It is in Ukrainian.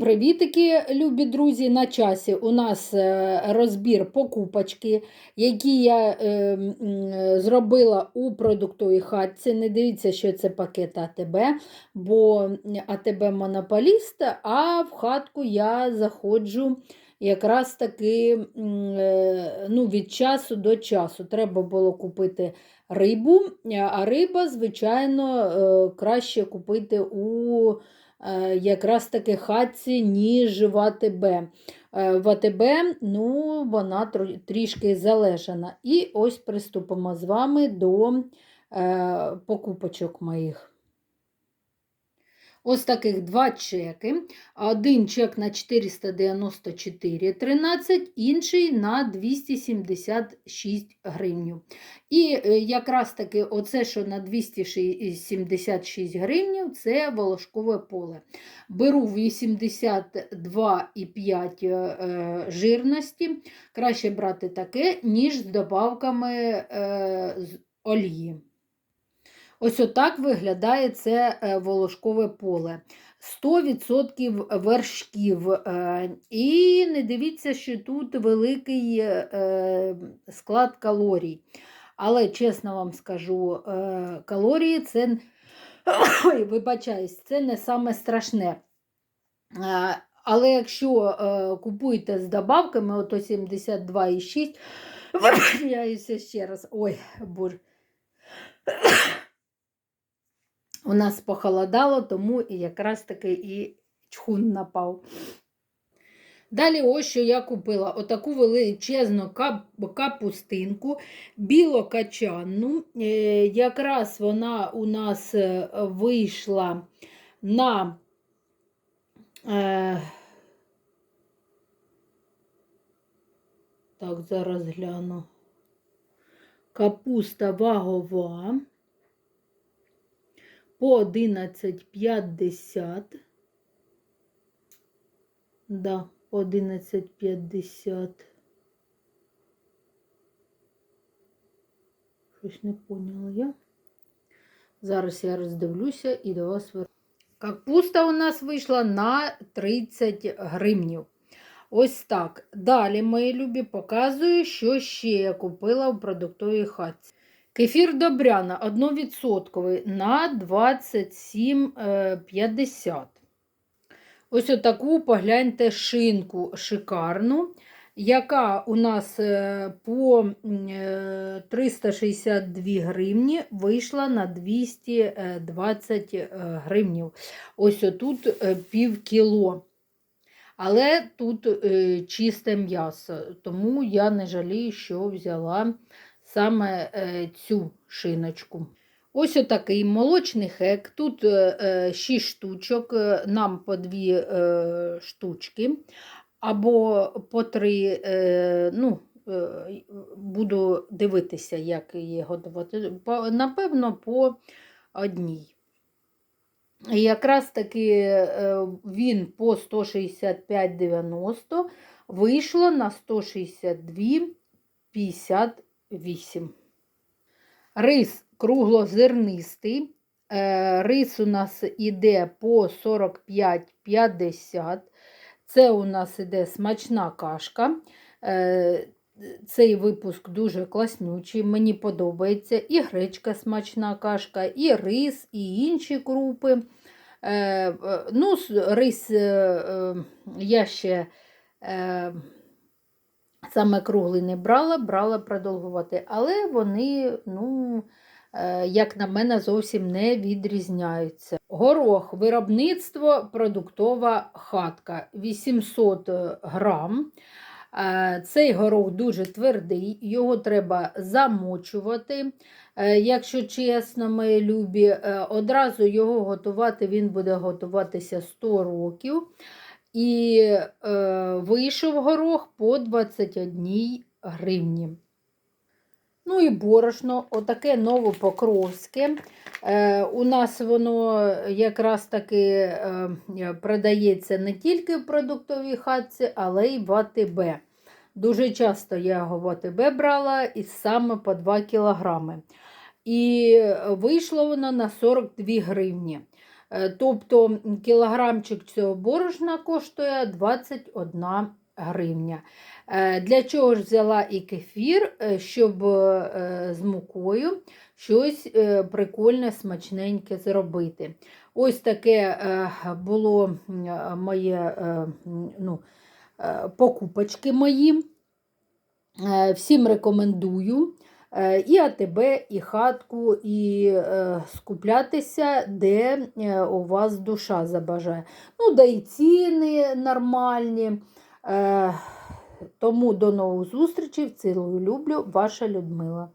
Привітики, любі друзі! На часі у нас е, розбір покупочки, які я е, е, зробила у продуктовій хатці. Не дивіться, що це пакет АТБ, бо АТБ монополіст, а в хатку я заходжу якраз таки ну, від часу до часу. Треба було купити рибу, а риба, звичайно, краще купити у якраз таки хатці, ніж в АТБ. Е, В АТБ ну, вона трішки залежана. І ось приступимо з вами до е, покупочок моїх. Ось таких два чеки. Один чек на 494,13, інший на 276 гривнів. І е, якраз таки оце, що на 276 гривнів, це волошкове поле. Беру 82,5 е, жирності. Краще брати таке, ніж з добавками е, олії. Ось отак виглядає це е, волошкове поле. 100% вершків. е, І не дивіться, що тут великий е, склад калорій. Але чесно вам скажу, калорії це, вибачаюсь, це не саме страшне. Але якщо купуєте з добавками, ото 72,6, вибачаюся ще раз. Ой, боже. У нас похолодало, тому і якраз таки і чхун напав. Далі, ось що я купила: отаку величезну кап- капустинку, білокачанну. Е, Якраз вона у нас е, вийшла на. Е, так, зараз гляну. Капуста вагова по 11,50. Да, по 11,50. Щось не поняла я. Зараз я роздивлюся і до вас вернусь. Капуста у нас вийшла на 30 гривнів. Ось так. Далі, мої любі, показую, що ще я купила в продуктовій хатці. Кефір Добряна 1% на 27,50. Ось отаку погляньте шинку шикарну, яка у нас е, по е, 362 гривні вийшла на 220 е, гривнів. Ось отут е, пів кіло. Але тут е, чисте м'ясо, тому я не жалію, що взяла саме е, цю шиночку. Ось отакий молочний хек. Тут 6 штучок, е, нам по 2 е, штучки, або по 3, ну, е, буду дивитися, як її готувати. Напевно, по одній. І якраз таки е, він по 165,90 вийшло на 162,58. Рис круглозернистий. Е, Рис у нас іде по 45,50. Це у нас іде смачна кашка. Е, Цей випуск дуже класнючий, мені подобається. І гречка смачна кашка, і рис, і інші крупи. Е, ну, рис я ще саме круглий не брала, брала продовгувати, але вони, ну, е, як на мене, зовсім не відрізняються. Горох, виробництво, продуктова хатка 800 грам. Е, Цей горох дуже твердий, його треба замочувати. Е, Якщо чесно, мої любі, одразу його готувати, він буде готуватися 100 років. І е, вийшов горох по 21 гривні. Ну і борошно, отаке новопокровське. Е, у нас воно якраз таки е, продається не тільки в продуктовій хатці, але й в АТБ. Дуже часто я його в АТБ брала і саме по 2 кілограми. І вийшло воно на 42 гривні. Е, Тобто кілограмчик цього борошна коштує 21 гривня. Е, Для чого ж взяла і кефір, Е, щоб з мукою щось прикольне, смачненьке зробити. Ось таке було моє ну, покупочки мої. Всім рекомендую. Е, І АТБ, і хатку, і е, скуплятися, де е, у вас душа забажає. Ну, да і ціни нормальні. Тому до нових зустрічей. Цілую люблю, ваша Людмила.